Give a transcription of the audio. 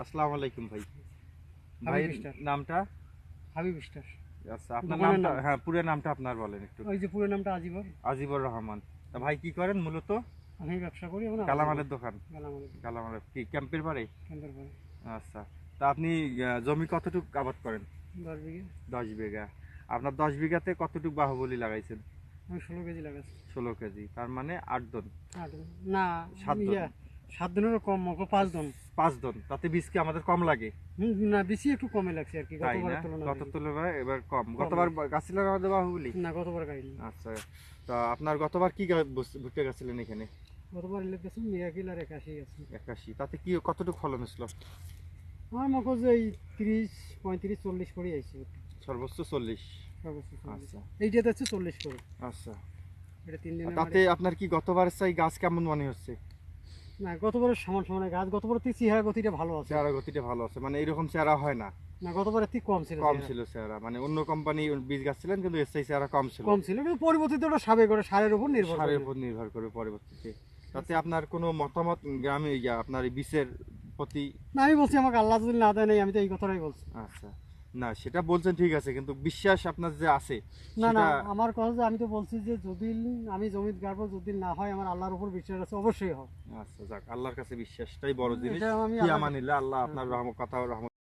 আসসালামু আলাইকুম ভাই। ভাই নামটা? হাবিব স্টার আচ্ছা আপনার নামটা হ্যাঁ পুরো নামটা আপনার বলেন একটু। ওই যে পুরো নামটা আজিবর। আজিবুর রহমান। তা ভাই কি করেন মূলত? আমি ব্যবসা করি কালামালের দোকান। কালামালের কি ক্যাম্পের বাড়ি? করে আচ্ছা তা আপনি জমি কতটুকু আবাদ করেন? দশ বিঘে। দশ বিঘা। আপনার দশ বিঘাতে কতটুকু বাহুবলি লাগাইছেন? আমি ষোলো কেজি লাগাচ্ছি ষোলো কেজি তার মানে আট দন। না সাত সাত দিনেরও কম মতো পাঁচ দিন পাঁচ দন তাতে বীজ কি আমাদের কম লাগে। না বেশি একটু কমে লাগছে আর কি গত তুলনায় এবার কম। গতবার গাছিলেন আমাদের বাহুবলি? না গতবার গাড়ি আচ্ছা তা আপনার গতবার কি ভুট্টা গাছিলেন এখানে? গতবার ইলেক গেছে মিরাকিল আর একাশি গেছে একাশি। তাতে কি কতটুকু ফলন হয়েছিল? আমার যে এই তিরিশ পঁয়ত্রিশ চল্লিশ করে আইছে। সর্বোচ্চ চল্লিশ। সর্বোচ্চ। আচ্ছা। এইটাতে হচ্ছে চল্লিশ করে। আচ্ছা। এটা তিন দিন তাতে আপনার কি গতবার চাই গাছ কেমন মনে হচ্ছে? না গতবারের সমান সমান গাছ গতবার থেকে চেহারা গতিটা ভালো আছে। চেহারা গতিটা ভালো আছে। মানে এরকম চেহারা হয় না। না গতবারের থেকে কম ছিল কম। ছিল চেহারা। মানে অন্য কোম্পানি বীজ গাছ ছিলেন কিন্তু এর চাই চেহারা কম ছিল। কম ছিল কিন্তু পরিবর্তিত ওটা সাবে করে সারের উপর নির্ভর সারের উপর নির্ভর করে পরবর্তীতে। তাতে আপনার কোনো মতামত গ্রামে ইয়া আপনার বীজের প্রতি? না আমি বলছি আমাকে আল্লাহ যদি না দেয় নাই আমি তো এই কথাটাই বলছি। আচ্ছা। না সেটা বলছেন ঠিক আছে কিন্তু বিশ্বাস আপনার যে আছে না না আমার কথা যে আমি তো বলছি যে যদি আমি জমিত গাড়বো যদি না হয় আমার আল্লাহর উপর বিশ্বাস আছে অবশ্যই হবে আচ্ছা যাক আল্লাহর কাছে বিশ্বাসটাই বড় জিনিস। আমি কি আমানিল্লাহ আল্লাহ আপনার রহম কথা ও রহমত